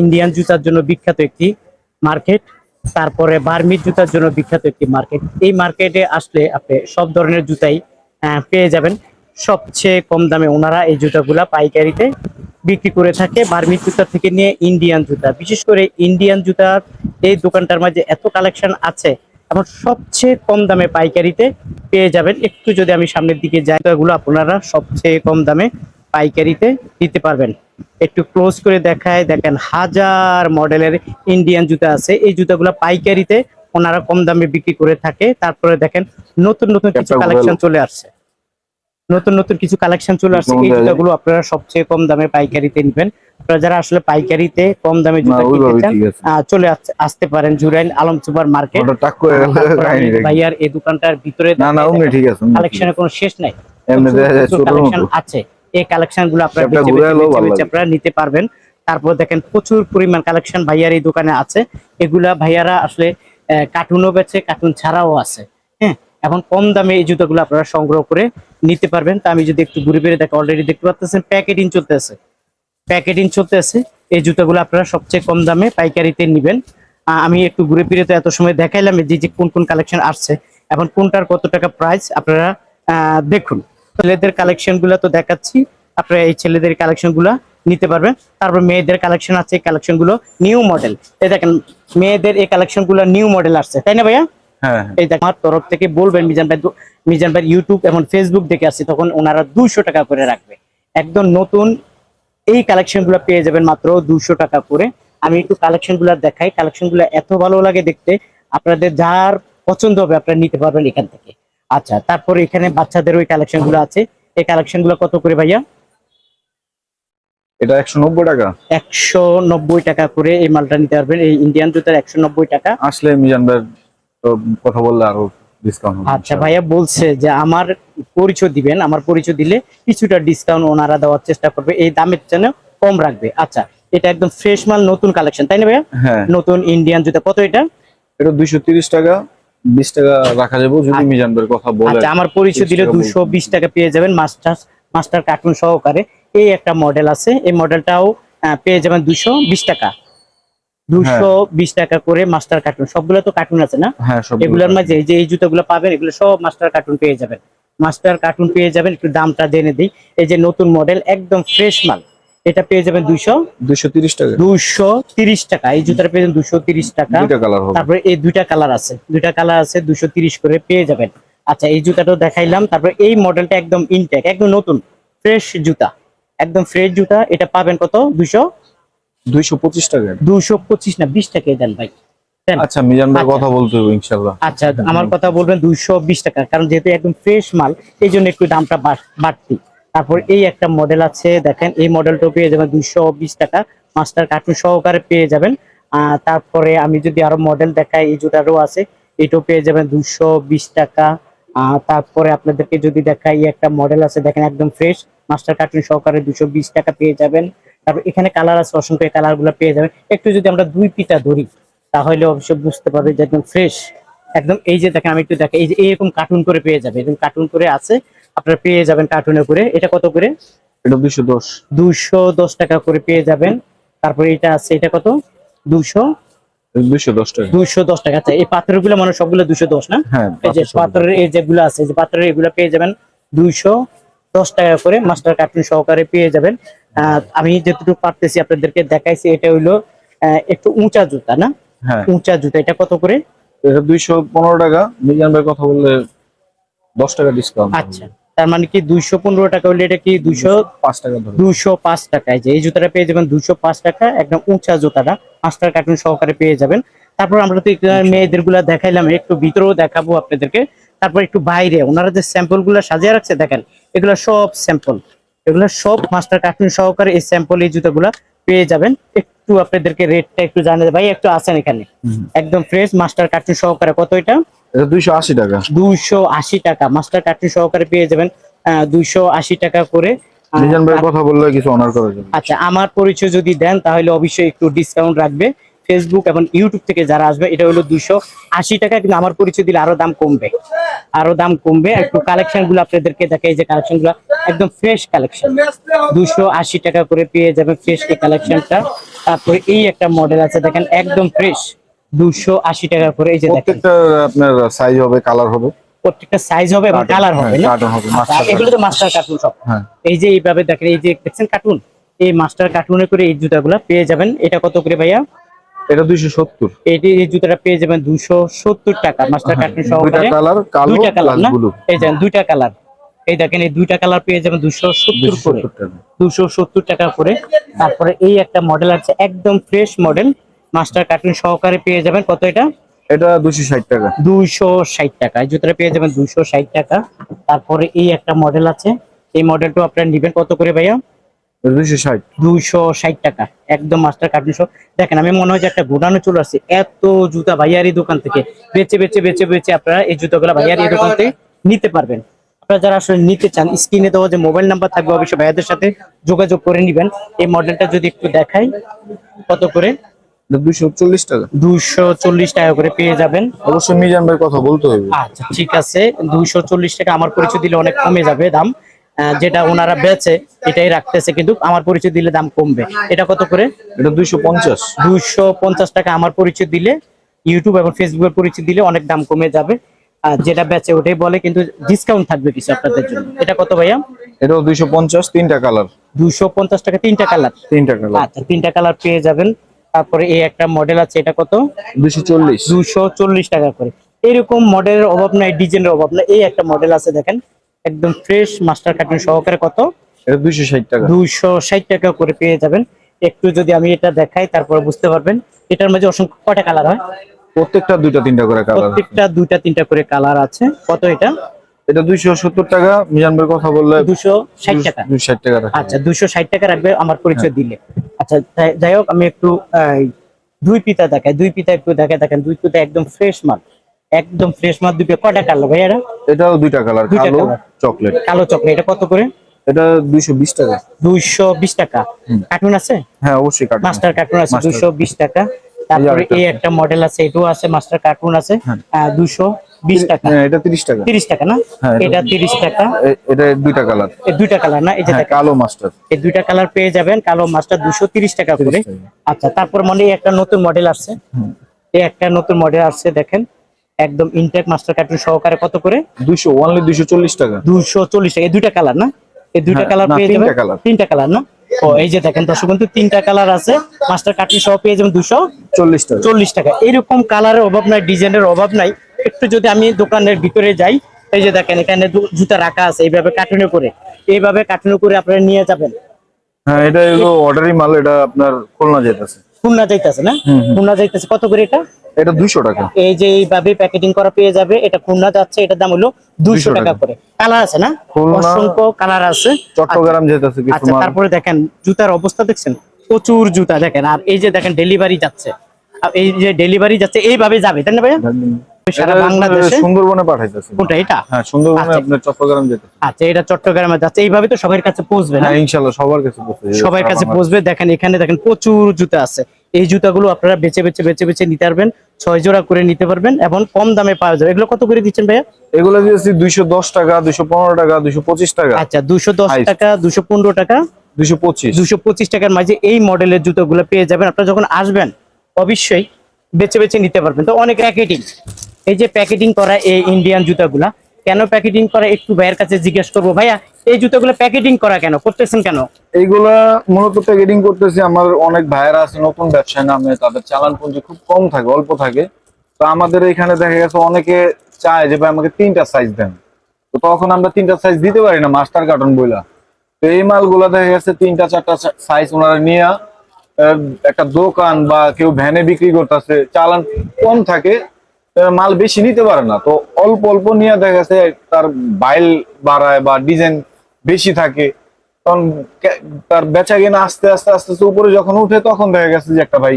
Indian জুতার জন্য বিখ্যাত একটি মার্কেট তারপরে বার্মির জুতার জন্য বিখ্যাত একটি মার্কেট এই মার্কেটে আসলে আপনি সব ধরনের জুতাই পেয়ে যাবেন। সবচেয়ে কম দামে ওনারা এই জুতাগুলা পাইকারিতে বিক্রি করে থাকে। বার্মির জুতা থেকে নিয়ে ইন্ডিয়ান জুতা। বিশেষ করে ইন্ডিয়ান জুতার এই দোকানটার মাঝে এত কালেকশন আছে, এবং সবচেয়ে কম দামে পাইকারিতে পেয়ে যাবেন। একটু যদি আমি সামনের দিকে যাই তো এগুলো আপনারা সবচেয়ে কম দামে পাইকারিতে দিতে পারবেন। একটু ক্লোজ করে দেখায় দেখেন হাজার মডেলের ইন্ডিয়ান জুতা আছে। এই জুতাগুলো পাইকারিতে ওনারা কম দামে বিক্রি করে থাকে। তারপরে দেখেন নতুন নতুন কিছু কালেকশন চলে আসছে। নতুন নতুন কিছু কালেকশন চলে আসছে। এই জুতাগুলো আপনারা সবচেয়ে কম দামে পাইকারিতে নেবেন। আপনারা যারা আসলে পাইকারিতে কম দামে জুতা কিনতে চান চলে আস- আসতে পারেন জুরাইন আলম সুপার মার্কেট। ভাইয়ার এই দোকানটার ভিতরে কালেকশনের কোনো শেষ নাই। আছে। এই কালেকশনগুলো আপনারা নিতে পারবেন। তারপর দেখেন প্রচুর পরিমাণ কালেকশন ভাইয়ার এই দোকানে আছে। এগুলা ভাইয়ারা আসলে কার্টুনও বেছে কার্টুন ছাড়াও আছে। হ্যাঁ এখন কম দামে এই জুতোগুলো আপনারা সংগ্রহ করে নিতে পারবেন। তা আমি যদি একটু ঘুরে ফিরে দেখি অলরেডি দেখতে পাচ্ছেন প্যাকেটিং চলতেছে। প্যাকেটিং চলতেছে এই জুতোগুলো আপনারা সবচেয়ে কম দামে পাইকারিতে নেবেন। আমি একটু ঘুরে ফিরে তো এত সময় দেখাইলাম যে যে কোন কোন কালেকশন আসছে এখন কোনটার কত টাকা প্রাইস আপনারা আহ, দেখুন। ছেলেদের কালেকশনগুলা তো দেখাচ্ছি। আপনারা এই ছেলেদের কালেকশনগুলা নিতে পারবেন। তারপর মেয়েদের কালেকশন আছে এই কালেকশনগুলো নিউ মডেল এই দেখেন মেয়েদের এই কালেকশনগুলো নিউ মডেল আসছে তাই না ভাইয়া? হ্যাঁ এই দেখ আমার তরফ থেকে বলবেন মিজান ভাই মিজান ভাই ইউটিউব এবং ফেসবুক দেখে আসছে তখন ওনারা দুশো টাকা করে রাখবে। একদম নতুন এই কালেকশনগুলো পেয়ে যাবেন মাত্র দুশো টাকা করে। আমি একটু কালেকশনগুলো দেখাই। কালেকশনগুলো এত ভালো লাগে দেখতে। আপনাদের যার পছন্দ হবে আপনারা নিতে পারবেন এখান থেকে। আচ্ছা তারপরে এখানে বাচ্চাদের ওই কালেকশনগুলো আছে। এই কালেকশনগুলো কত করে ভাইয়া? এটা একশো নব্বই টাকা। একশো নব্বই টাকা করে এই মালটা নিতে পারবেন। এই ইন্ডিয়ান জুতার একশো নব্বই টাকা। আসলে মিজান ভাই তো কথা বললে আরও ডিসকাউন্ট হবে। আচ্ছা ভাইয়া বলছে যে আমার পরিচয় দিবেন আমার পরিচয় দিলে কিছুটা ডিসকাউন্ট ওনারা দেওয়ার চেষ্টা করবে। এই দামের জন্য কম রাখবে। আচ্ছা এটা একদম ফ্রেশ মাল নতুন কালেকশন তাই না ভাইয়া? হ্যাঁ। নতুন ইন্ডিয়ান জুতা। কত এটা? এটা দুইশো তিরিশ টাকা। বিশ টাকা রাখা যাবে যদি আচ্ছা। মিজান ভাইয়ের কথা বলে আচ্ছা আমার পরিচয় দিলে টাকা দুশো বলবেন। বিশ টাকা পেয়ে যাবেন মাস্টার মাস্টার কার্টুন সহকারে। এই একটা মডেল আছে এই মডেলটাও পেয়ে যাবেন দুশো বিশ টাকা। দুশো বিশ টাকা করে মাস্টার কার্টুন। সবগুলো তো কার্টুন আছে না? হ্যাঁ এগুলোর মাঝে এই যে এই জুতোগুলো পাবেন এগুলো সব মাস্টার কার্টুন পেয়ে যাবেন। মাস্টার কার্টুন পেয়ে যাবেন একটু দামটা জেনে দিই। এই যে নতুন মডেল একদম ফ্রেশ মাল। এটা পেয়ে যাবেন দুইশো? দুইশো তিরিশ টাকা। দুশো তিরিশ টাকা। এই জুতাটা পেয়ে যাবেন দুশো তিরিশ টাকা। দুইটা কালার হবে। তারপরে এই দুইটা কালার আছে। দুইটা কালার আছে দুশো তিরিশ করে পেয়ে যাবেন। আচ্ছা এই জুতাটাও দেখাইলাম। তারপরে এই মডেলটা একদম ইনটেক একদম নতুন ফ্রেশ জুতা। একদম ফ্রেশ জুতা। এটা পাবেন কত? দুশো দুইশো পঁচিশ টাকা। দুশো পঁচিশ না বিশ টাকা দেন ভাই। আচ্ছা মিজান ভাই আচ্ছা। কথা বলতে হবে ইনশাল্লাহ আচ্ছা আমার কথা বলবেন দুইশো বিশ টাকা কারণ যেহেতু একদম ফ্রেশ মাল এই জন্য একটু দামটা বাড়- বাড়তি। তারপর এই একটা মডেল আছে, দেখেন, এই মডেলটা পেয়ে যাবেন দুইশো বিশ টাকা। মাস্টার কার্টুন সহকারে পেয়ে যাবেন। তারপরে আমি যদি আরও মডেল দেখাই, এই জুতারও আছে, এটাও পেয়ে যাবেন বিশ টাকা। তারপরে আপনাদেরকে যদি দেখাই একটা মডেল আছে, দেখেন, একদম ফ্রেশ মাস্টার কার্টুন সহকারে দুশো টাকা পেয়ে যাবেন। তারপর এখানে কালার আছে, অসংখ্য কালারগুলো পেয়ে যাবেন। একটু যদি আমরা দুই পিতা ধরি, তাহলে অবশ্যই বুঝতে পারবে যে একদম ফ্রেশ একদম এই যে দেখেন, আমি একটু দেখেন এই যে এরকম কার্টুন করে পেয়ে যাবে, এরকম কার্টুন করে আছে। আপনারা পেয়ে যাবেন কার্টুনে করে। এটা কত করে? এটা দুইশো দশ। দুশো দশ টাকা করে পেয়ে যাবেন। তারপরে এটা আছে এটা কত? দুশো দুইশো দশ টাকা। দুশো দশ টাকা। আচ্ছা এই মানে সবগুলো দশ না? হ্যাঁ এই যে এই যেগুলো আছে যে পাথরের এগুলো পেয়ে যাবেন দুইশো দশ টাকা করে। মাস্টার কার্টুন সহকারে পেয়ে যাবেন। আমি যেটুকু পারতেছি আপনাদেরকে দেখাইছি এটা হইল একটু উঁচা জুতা না? হ্যাঁ। উঁচা জুতা এটা কত করে? এটা দুইশো পনেরো টাকা। মিজান ভাই কথা বললে দশ টাকা ডিসকাউন্ট আচ্ছা। তার মানে কি দুইশো পনেরো টাকা হলে এটা কি দুইশো পাঁচ টাকা দুইশো পাঁচ টাকায় যে এই জুতাটা পেয়ে যাবেন দুইশো পাঁচ টাকা একদম উঁচা জুতাটা। মাস্টার কার্টুন সহকারে পেয়ে যাবেন। তারপর আমরা তো মেয়েদেরগুলা দেখাইলাম একটু ভিতরেও দেখাবো আপনাদেরকে। তারপর একটু বাইরে ওনারা যে স্যাম্পলগুলা সাজিয়ে রাখছে দেখেন এগুলো সব স্যাম্পল। এগুলো সব মাস্টার কার্টুন সহকারে এই স্যাম্পল এই জুতাগুলা পেয়ে যাবেন। একটু আপনাদেরকে রেটটা একটু জানাতে ভাই একটু আসেন এখানে। একদম ফ্রেশ মাস্টার কার্টুন সহকারে। কত এটা? এটা দুইশো টাকা। দুইশো আশি টাকা। মাস্টার কার্টুন সহকারে পেয়ে যাবেন দুইশো আশি টাকা করে। মিজান ভাই কথা বললে কিছু অনার করা যাবে আচ্ছা আমার পরিচয় যদি দেন তাহলে অবশ্যই একটু ডিসকাউন্ট রাখবে। ফেসবুক এবং ইউটিউব থেকে যারা আসবে এটা হলো দুশো আশি টাকা কিন্তু আমার পরিচয় দিলে আরও দাম কমবে। আরও দাম কমবে। একটু কালেকশনগুলো আপনাদেরকে দেখে এই যে কালেকশনগুলো একদম ফ্রেশ কালেকশন দুশো আশি টাকা করে পেয়ে যাবেন ফ্রেশ এই কালেকশনটা তারপরে এই একটা মডেল আছে দেখেন একদম ফ্রেশ দুশো আশি টাকা করে এই যে দেখেন। প্রত্যেকটা আপনার সাইজ হবে কালার হবে। প্রত্যেকটা সাইজ হবে এবং কালার হবে হ্যাঁ, হবে আচ্ছা, এগুলো তো মাস্টার কার্টুন সব। হ্যাঁ। এই যে এইভাবে দেখেন এই যে দেখছেন কার্টুন এই মাস্টার কার্টুনে করে এই জুতাগুলা পেয়ে যাবেন। এটা কত করে ভাইয়া? এটা দুইশো সত্তর। এটি এই জুতাটা পেয়ে যাবেন দুশো সত্তর টাকা মাস্টার কার্টুন হ্যাঁ, দুইটা কালার কালো দুইটা কালার না? এই দেখেন দুইটা কালার এই দেখেন এই দুইটা কালার পেয়ে যাবেন দুশো সত্তর করে। দুশো সত্তর টাকা। করে। তারপরে এই একটা মডেল আছে একদম ফ্রেশ মডেল মাস্টার কার্টুন সহকারে পেয়ে যাবেন। কত এটা? এটা দুশো ষাট টাকা। দুইশো ষাট টাকা। এই জুতোটা পেয়ে যাবেন দুইশো ষাট টাকা। তারপরে এই একটা মডেল আছে। এই মডেলটা আপনারা নিবেন কত করে ভাইয়া? দুশো ষাট। দুইশো ষাট টাকা। একদম মাস্টার কার্টুন সহ। দেখেন আমি মনে হয় যে একটা গোডানো চলে আসছে এত জুতা ভাইয়ারি দোকান থেকে বেচে বেচে বেচে বেচে আপনারা এই জুতাগুলো ভাইয়ারি দোকান থেকে নিতে পারবেন। আপনারা যারা আসলে নিতে চান স্ক্রিনে দেওয়া যে মোবাইল নাম্বার থাকবে অবশ্যই ভাইয়াদের সাথে যোগাযোগ করে নিবেন। এই মডেলটা যদি একটু দেখাই কত করে? দুশো চল্লিশ টাকা। দুইশো চল্লিশ টাকা করে পেয়ে যাবেন। অবশ্যই মিজান ভাই কথা বলতে হবে। আচ্ছা ঠিক আছে। দুইশো চল্লিশ টাকা আমার পরিচয় দিলে অনেক কমে যাবে দাম। আহ, যেটা ওনারা বেচে এটাই রাখতেছে কিন্তু আমার পরিচয় দিলে দাম কমবে। এটা কত করে? এটা টাকা আমার পরিচয় দিলে ইউটিউব এবং ফেসবুকের পরিচয় দিলে অনেক দাম কমে যাবে। আর যেটা বেচে ওটাই বলে কিন্তু ডিসকাউন্ট থাকবে কিছু আপনাদের জন্য। এটা কত ভাইয়া? এটাও দুইশো পঞ্চাশ তিনটা কালার। দুইশো পঞ্চাশ টাকা তিনটা কালার। তিনটা কালার। আচ্ছা তিনটা কালার পেয়ে যাবেন। তারপরে এই একটা মডেল আছে এটা কত? দুইশো চল্লিশ। দুশো চল্লিশ টাকা করে। এরকম মডেলের অভাব নাই ডিজাইনের অভাব নাই। এই একটা মডেল আছে দেখেন একদম ফ্রেশ মাস্টার কার্টুন সহকারে কত? দুইশো ষাট টাকা। দুইশো ষাট টাকা করে পেয়ে যাবেন। একটু যদি আমি এটা দেখাই তারপরে বুঝতে পারবেন এটার মাঝে অসংখ্য কটা কালার হয়? প্রত্যেকটা দুইটা তিনটা করে কালার প্রত্যেকটা দুইটা তিনটা করে কালার আছে। কত এটা? এটা দুইশো সত্তর টাকা। মিজান ভাইয়ের কথা বললে দুশো ষাট টাকা। দুইশো ষাট টাকা রাখা আচ্ছা দুশো ষাট টাকা রাখবে আমার পরিচয় দিলে। আচ্ছা যাই- হোক আমি একটু দুই পিতা দেখাই দুই পিতা একটু দেখাই দেখেন দুই পিতা একদম ফ্রেশ মাল একদম ফ্রেশ মাল দুই পিতা কটা কালার ভাই এরা এটাও দুইটা কালার কালো চকলেট কালো চকলেট এটা কত করে? এটা দুইশো বিশ টাকা। দুইশো বিশ টাকা। কার্টুন আছে? হ্যাঁ অবশ্যই কাটবে মাস্টার কার্টুন আছে Master। দুইশো বিশ টাকা। তারপরে এই একটা মডেল আছে এটাও আছে মাস্টার কার্টুন আছে। দুশো বিশ টাকা। হ্যাঁ এটা তিরিশ টাকা। না? হ্যাঁ, এটা- এটা তিরিশ টাকা। এটা দুইটা কালার। এই দুইটা কালার না? এই যে হ্যাঁ কালো মাস্টার। এই দুইটা কালার পেয়ে যাবেন। কালো দুশো তিরিশ টাকা করে। আচ্ছা তারপর মানে একটা নতুন মডেল আসছে। এই একটা নতুন মডেল আসছে দেখেন। একদম ইনটেক মাস্টার কার্টুন সহকারে কত করে? দুইশো ওনলি দুইশো চল্লিশ টাকা। দুশো চল্লিশ টাকা। এই দুইটা কালার না? এই দুইটা কালার পেয়ে যাবেন? তিনটা কালার না? ও এই যে দেখেন দর্শক বন্ধু তিনটা কালার আছে। মাস্টার কার্টুন সহ পেয়ে যাবেন দুশো চল্লিশ টাকা। চল্লিশ টাকা। এরকম কালারের অভাব নাই ডিজাইনের অভাব নাই। একটু যদি আমি দোকানের ভিতরে যাই এই যে দেখেন এখানে জুতা রাখা আছে এইভাবে কার্টুনে করে। এইভাবে কার্টুনে করে আপনারা নিয়ে যাবেন। হ্যাঁ এটা হলো অর্ডারি মাল এটা আপনার খুলনা যেতেছে খুলনা যাইতেছে না? খুলনা যাইতেছে। কত করে এটা? এটা দুইশো টাকা। এই যে এইভাবে প্যাকেটিং করা পেয়ে যাবে এটা খুলনা যাচ্ছে এটার দাম হলো দুইশো 200 টাকা। করে। কালার আছে না? অসংখ্য কালার আছে। চট্টগ্রাম যেতেছে কিছু আচ্ছা তারপরে দেখেন জুতার অবস্থা দেখছেন? প্রচুর জুতা দেখেন। আর এই যে দেখেন ডেলিভারি যাচ্ছে। আর এই যে ডেলিভারি যাচ্ছে এইভাবে যাবে তাই না ভাইয়া? সারা এটা বাংলাদেশে? সুন্দরবনে পাঠাইতেছে। কোনটা? এটা? হ্যাঁ সুন্দরবনে আচ্ছা। আপনার চট্টগ্রাম যেতেছে আচ্ছা এটা চট্টগ্রামে যাচ্ছে এইভাবে তো সবার কাছে পৌঁছবে না? হ্যাঁ সবার কাছে সবার কাছে পৌঁছবে। দেখেন এখানে দেখেন প্রচুর জুতা আছে। এই জুতাগুলো আপনারা বেছে বেছে বেছে বেছে নিতে পারবেন। ছয় জোড়া করে নিতে পারবেন এবং কম দামে পাওয়া যাবে। এগুলো কত করে দিচ্ছেন ভাইয়া? এগুলো দিয়েছি দুইশো দশ টাকা দুইশো পনেরো টাকা দুইশো পঁচিশ টাকা। আচ্ছা দুশো দশ টাকা দুশো পনেরো টাকা? দুইশো পঁচিশ। দুশো পঁচিশ টাকার মাঝে এই মডেলের জুতোগুলো পেয়ে যাবেন। আপনারা যখন আসবেন অবশ্যই বেছে বেছে নিতে পারবেন। তো অনেক প্যাকেটিং এই যে প্যাকেটিং করা এই ইন্ডিয়ান জুতাগুলা, কেন প্যাকেটিং করা একটু ভাইয়ের কাছে জিজ্ঞেস করব। ভাইয়া, এই জুতোগুলো প্যাকেটিং করা কেন? করতেছেন কেন? এইগুলা মূলত প্যাকেটিং করতেছি, আমার অনেক ভাইয়েরা আছে, নতুন ব্যবসায় নামে, তাদের চালান পুঁজি খুব কম থাকে, অল্প থাকে। তো আমাদের এখানে দেখা গেছে অনেকে চায় যে, ভাই, আমাকে তিনটা সাইজ দেন। তো তখন আমরা তিনটা সাইজ দিতে পারি না মাস্টার কার্টন বইলা। তো এই মালগুলা দেখা গেছে তিনটা, চারটা সাইজ ওনারা নিয়ে একটা দোকান বা কেউ ভ্যানে বিক্রি করতেছে, চালান কম থাকে মাল বেশি নিতে পারে না। তো অল্প অল্প নিয়ে দেখা গেছে তার বাইল বাড়ায় বা ডিজাইন বেশি থাকে। তখন তার বেচা কিনা আস্তে আস্তে আস্তে আস্তে উপরে যখন উঠে তখন দেখা গেছে যে একটা ভাই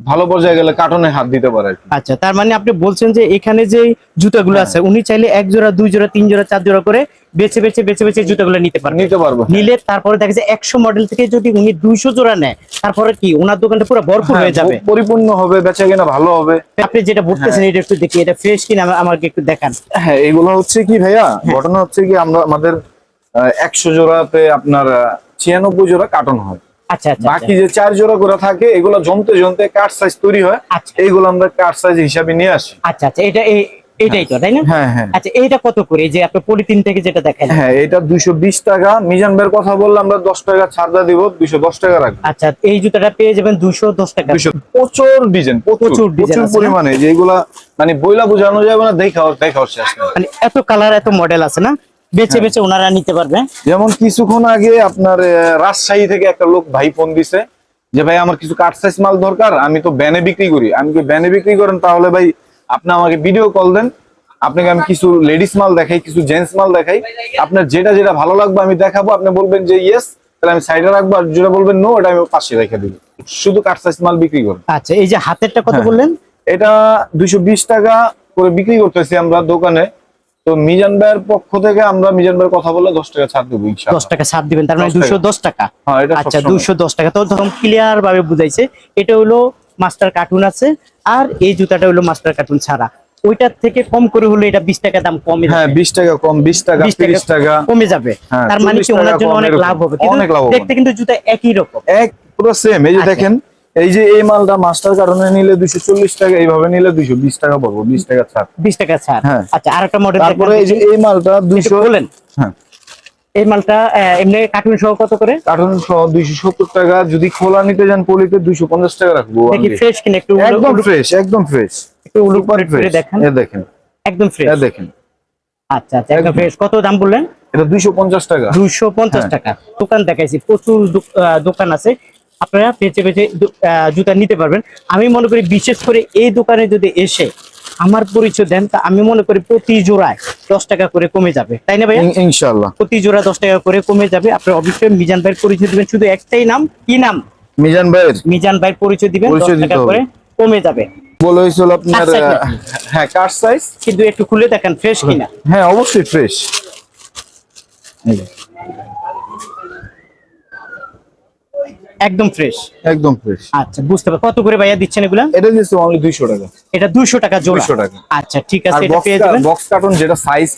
ভালো পর্যায়ে গেলে কার্টনে হাত দিতে পারে আচ্ছা তার মানে আপনি বলছেন যে এখানে যে জুতাগুলো আছে উনি চাইলে এক জোড়া দুই জোড়া তিন জোড়া চার জোড়া করে বেছে বেছে বেছে বেছে জুতাগুলো নিতে পারবেন। নিতে পারব নিলে তারপরে দেখা যায় একশো মডেল থেকে যদি উনি দুইশো জোড়া নেয় তারপরে কি? ওনার দোকানটা পুরো ভরপুর হয়ে যাবে? হ্যাঁ, পরিপূর্ণ হবে বেচা কিনা ভালো হবে। আপনি যেটা বলতেছেন এটা একটু দেখি এটা ফ্রেশ কিনা আমাকে একটু দেখান। হ্যাঁ এগুলো হচ্ছে কি ভাইয়া ঘটনা হচ্ছে কি আমরা আমাদের একশো জোড়াতে আপনার ছিয়ানব্বই জোড়া কার্টন হয়। বাকি যে চার জোড়া থাকে এগুলো জমতে জমতে কাঠ সাইজ তৈরি হয়। আচ্ছা। এইগুলো আমরা কাঠ সাইজ হিসাবে নিয়ে আসি। আচ্ছা আচ্ছা এটা এটাই তো তাই না? হ্যাঁ হ্যাঁ। আচ্ছা এইটা কত করে? যে আপনি পলিথিন থেকে যেটা দেখেন। হ্যাঁ এটা টাকা। মিজান ভাইয়ের কথা বললে আমরা দশ টাকা ছাড় দিব দুইশো দশ টাকা রাখব। আচ্ছা এই জুতাটা পেয়ে যাবেন দুশো দশ টাকা। দুইশো প্রচুর ডিজাইন প্রচুর। প্রচুর পরিমাণে। যেগুলা মানে বইলা বোঝানো যাবে না দেখাও দেখাও শেষ মানে এত কালার এত মডেল আছে না? বেছে হ্যাঁ। বেছে ওনারা নিতে পারবে। যেমন কিছুক্ষণ আগে আপনার রাজশাহী থেকে একটা লোক ভাই ফোন দিছে যে ভাই আমার কিছু কাঠ সাইজ মাল দরকার আমি তো ব্যানে বিক্রি করি। আমি কি ব্যানে বিক্রি করেন? তাহলে ভাই আপনি আমাকে ভিডিও কল দেন। আপনাকে আমি কিছু লেডিস মাল দেখাই কিছু জেন্টস মাল দেখাই। আপনার যেটা যেটা ভালো লাগবে আমি দেখাবো। আপনি বলবেন যে ইয়েস তাহলে আমি সাইডে রাখব। আর যেটা বলবেন নো ওটা আমি পাশে রেখে দিব। শুধু কাঠ সাইজ মাল বিক্রি করেন আচ্ছা এই যে হাতেরটা কত হ্যাঁ। বললেন? এটা দুইশো বিশ টাকা করে বিক্রি করতেছি আমরা দোকানে। তো মিজান ভাইয়ের পক্ষ থেকে আমরা মিজান ভাইয়ের কথা বলে দশ টাকা ছাড় দেবো দশ টাকা ছাড় দিবেন তার মানে দুশো দশ টাকা। হ্যাঁ আচ্ছা দুশো দশ টাকা। তো ধরুন ক্লিয়ার ভাবে বুঝাইছে এটা হলো মাস্টার কার্টুন আছে আর এই জুতাটা হলো মাস্টার কার্টুন ছাড়া। ওইটার থেকে কম করে হলো এটা বিশ টাকা দাম কমে হ্যাঁ বিশ টাকা কম বিশ টাকা তিরিশ টাকা। কমে যাবে। হ্যাঁ, তার মানে কি ওনার জন্য অনেক লাভ হবে। অনেক লাভবান। দেখতে কিন্তু জুতা একই রকম। এক পুরো সেম এই যে আচ্ছা। দেখেন এই যে এই মালটা মাস্টার কারণে নিলে দুইশো চল্লিশ টাকা এইভাবে নিলে দুইশো বিশ টাকা পড়ব বিশ টাকা ছাড়। বিশ টাকা ছাড়। হ্যাঁ। আচ্ছা আর একটা মডেল তারপরে এই যে এই মালটা দুইশো বলেন। হ্যাঁ। এই মালটা এমনি কার্টুন সহ কত করে? কার্টন সহ দুইশো সত্তর টাকা যদি খোলা নিতে যান পলিতে দুইশো পঞ্চাশ টাকা রাখব দেখি ফ্রেশ কিনা একটু একদম ফ্রেশ একদম ফ্রেশ একটু উলু সুপার করে ফ্রেশ দেখেন। এ দেখেন। একদম ফ্রেশ এ দেখেন। আচ্ছা আচ্ছা একদম। ফ্রেশ কত দাম বললেন? এটা দুইশো পঞ্চাশ টাকা। দুইশো পঞ্চাশ হ্যাঁ। টাকা। দোকান দেখাইছি প্রচুর দোকান আছে। আপনারা দো- আহ, জুতা নিতে পারবেন। আমি মনে করি বিশেষ করে এই দোকানে যদি এসে আমার পরিচয় দেন তা আমি মনে করি প্রতি জোড়ায় দশ টাকা করে কমে যাবে। তাই না ভাই ইনশাল্লাহ প্রতি জোড়া দশ টাকা করে কমে যাবে। আপনি অবশ্যই মিজান ভাইয়ের পরিচয় দিবেন। শুধু একটাই নাম? কি নাম? মিজান ভাইয়ের? মিজান ভাইয়ের পরিচয় দিবেন। দশ টাকা করে কমে যাবে। বলে হয়েছিল আপনার? হ্যাঁ কার সাইজ কিন্তু একটু খুলে দেখেন ফ্রেশ কিনা। হ্যাঁ অবশ্যই ফ্রেশ একদম ফ্রেশ একদম ফ্রেশ আচ্ছা বুঝতে পারছি কত করে ভাইয়া দিচ্ছেন এগুলা? এটা দিচ্ছে অনলি দুইশো টাকা। এটা দুইশো টাকা জোড়া। 200 টাকা। আচ্ছা ঠিক আছে এটা পেয়ে যাবেন। বক্স কার্টন যেটা সাইজ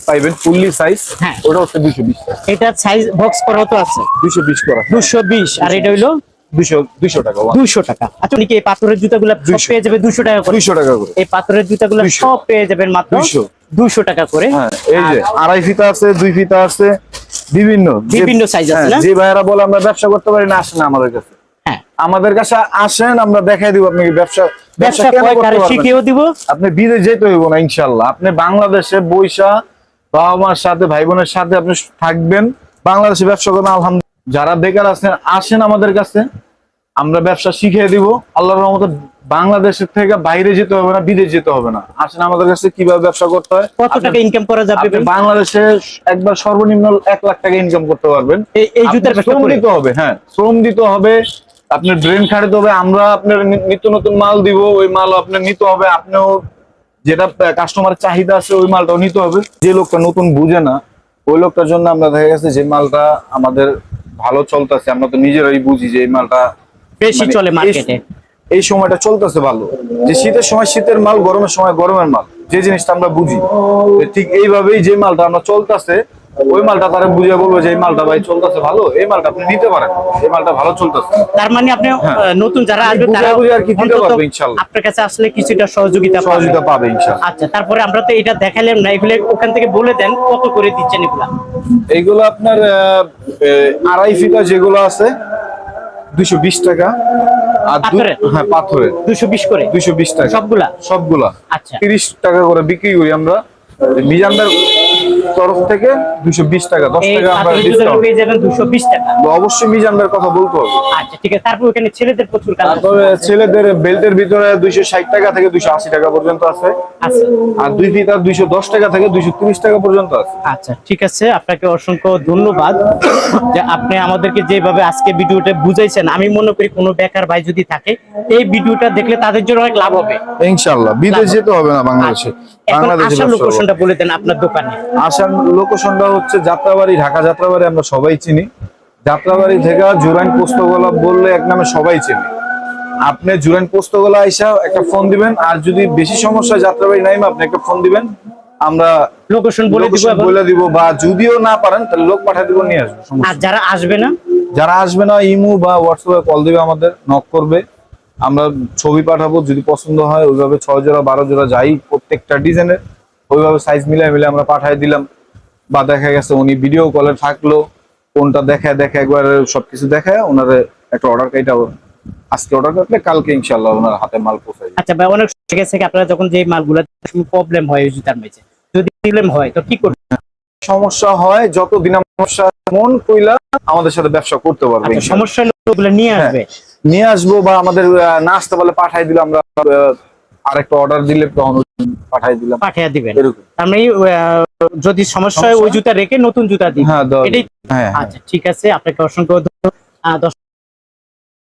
ফুললি সাইজ হ্যাঁ। ওটা হচ্ছে দুইশো বিশ টাকা। এটার সাইজ বক্স করাও তো আছে। দুইশো বিশ করা। দুশো বিশ। আর এটা হইল? দুইশো দুইশো টাকা দুইশো টাকা। আচ্ছা কি এই পাথরের জুতাগুলো সব 200 পেয়ে যাবে দুশো টাকা করে? দুইশো টাকা করে। এই পাথরের জুতাগুলো 200 সব পেয়ে যাবেন মাত্র 200 টাকা করে। হ্যাঁ এই যে আড়াই ফিতা আছে দুই ফিতা আছে বিভিন্ন। বিভিন্ন size আছে হ্যাঁ, যে ভাইয়েরা বলে আমরা ব্যবসা করতে পারি না আসেন আমাদের কাছে। আমাদের কাছে আসেন আমরা দেখাই দিব আপনি ব্যবসা ব্যবসা? শিখিয়েও দিব? আপনি বিদেশ যেতে হইব না ইনশাল্লাহ আপনি বাংলাদেশে বৈশা বাবা মার সাথে ভাই বোনের সাথে আপনি থাকবেন। বাংলাদেশে ব্যবসা করবেন আলহামদুলিল্লাহ। যারা বেকার আছেন আসেন আমাদের কাছে। আমরা ব্যবসা শিখিয়ে দিব। আল্লাহর রহমতে বাংলাদেশের থেকে বাইরে যেতে হবে না বিদেশ যেতে হবে না। আসেন আমাদের কাছে কীভাবে ব্যবসা করতে হয়। কত টাকা ইনকাম করা যাবে বাংলাদেশে একবার সর্বনিম্ন এক লাখ টাকা ইনকাম করতে পারবেন। এই- এই জুতার শ্রম দিতে হবে হ্যাঁ। শ্রম দিতে হবে। আপনার ড্রেন খাটাতে হবে আমরা আপনার নিত্য নতুন মাল দিব ওই মাল আপনার নিতে হবে আপনিও যেটা কাস্টমার চাহিদা আছে ওই মালটাও নিতে হবে। যে লোকটা নতুন বুঝে না ওই লোকটার জন্য আমরা দেখা গেছে যে মালটা আমাদের ভালো চলতেছে আমরা তো নিজেরাই বুঝি যে এই মালটা বেশি মানে চলে মার্কেটে এই সময়টা চলতেছে ভালো। যে শীতের সময় শীতের মাল গরমের সময় গরমের মাল যে জিনিসটা আমরা বুঝি। ঠিক এইভাবেই যে মালটা আমরা চলতেছে ওই মালটা তারা বুঝিয়ে বলব যে এই মালটা ভাই চলতেছে ভালো এই মালটা আপনি নিতে পারেন এই মালটা ভালো চলতেছে। তার মানে আপনি নতুন যারা আসবে তারা আর কি দিতে পারবে ইনশাল্লাহ। আপনার কাছে আসলে কিছুটা সহযোগিতা পাবে। সহযোগিতা পাবে ইনশাল্লাহ আচ্ছা তারপরে আমরা তো এটা দেখালাম না এগুলো ওখান থেকে বলে দেন কত করে দিচ্ছেন এগুলা। এইগুলো আপনার আড়াই ফিটা যেগুলো আছে দুইশো বিশ টাকা। আর? হ্যাঁ পাথরের। করে? দুইশো বিশ টাকা। সবগুলা? সবগুলা। আচ্ছা। তিরিশ টাকা করে বিক্রি করি আমরা। মিজানদার তরফ থেকে দুইশো বিশ টাকা দশ টাকা আমরা ডিসকাউন্ট পেয়ে যাবেন দুশো বিশ টাকা। অবশ্যই কথা বলতে হবে। আচ্ছা ঠিক আছে। তারপর ওখানে ছেলেদের প্রচুর কালার তারপরে ছেলেদের বেল্টের ভিতরে দুইশো ষাট টাকা থেকে দুইশো আশি টাকা পর্যন্ত আছে। আছে আর দুই ফিতা দুইশো দশ টাকা থেকে দুইশো তিরিশ টাকা পর্যন্ত আছে। আচ্ছা ঠিক আছে। আপনাকে অসংখ্য ধন্যবাদ যে আপনি আমাদেরকে যেভাবে আজকে ভিডিওটা বুঝাইছেন। আমি মনে করি কোনো বেকার ভাই যদি থাকে এই ভিডিওটা দেখলে তাদের জন্য অনেক লাভ হবে। ইনশাল্লাহ বিদেশ যেতে হবে না বাংলাদেশে। এখন বাংলাদেশে লোকেশনটা বলে দেন আপনার দোকানে। আসার লোকেশনটা হচ্ছে যাত্রাবাড়ি ঢাকা যাত্রাবাড়ি আমরা সবাই চিনি। যাত্রাবাড়ি থেকে জুরাইন পোস্তগোলা বললে এক নামে সবাই চিনি। আপনি জুরাইন পোস্তগোলা আইসা একটা ফোন দিবেন আর যদি বেশি সমস্যা যাত্রাবাড়ি নাইমে আপনি একটা ফোন দিবেন। আমরা লোকেশন বলে দিব Location এবং বলে দিব বা যদিও না পারেন তাহলে লোক পাঠিয়ে দিব নিয়ে আসব আর যারা আসবে না? যারা আসবে না ইমু বা হোয়াটসঅ্যাপে কল দিবে আমাদের নক করবে। আমরা ছবি পাঠাবো যদি পছন্দ হয় ওইভাবে ছয় জোড়া বারো জোড়া যাই প্রত্যেকটা ডিজাইনের ওইভাবে সাইজ মিলাই মিলে আমরা পাঠাই দিলাম বা দেখা গেছে উনি ভিডিও কলে থাকল কোনটা দেখায় দেখে একবার সবকিছু দেখায় ওনার একটা অর্ডার কাইটা আজকে অর্ডার করলে কালকে ইনশাল্লাহ ওনার হাতে মাল পৌঁছায়। আচ্ছা ভাই অনেক সময় গেছে কি আপনারা যখন যে মালগুলো প্রবলেম হয় ওই জুতার মেঝে যদি প্রবলেম হয় তো কি করবে সমস্যা হয় যতদিন আমার সমস্যা মন কইলা আমাদের সাথে ব্যবসা করতে পারবে আচ্ছা, সমস্যা নিয়ে হ্যাঁ। আসবে নিয়ে আসব বা আমাদের না আসতে পারলে পাঠাই দিলে আমরা আরেকটা অর্ডার দিলে পাঠাই দিলাম। পাঠিয়ে দিবেন। এরকম। তার মানে যদি সমস্যা হয় ওই জুতা রেখে নতুন জুতা দিই হ্যাঁ এটাই হ্যাঁ হ্যাঁ। আচ্ছা ঠিক আছে। আপনাকে অসংখ্য দর্শক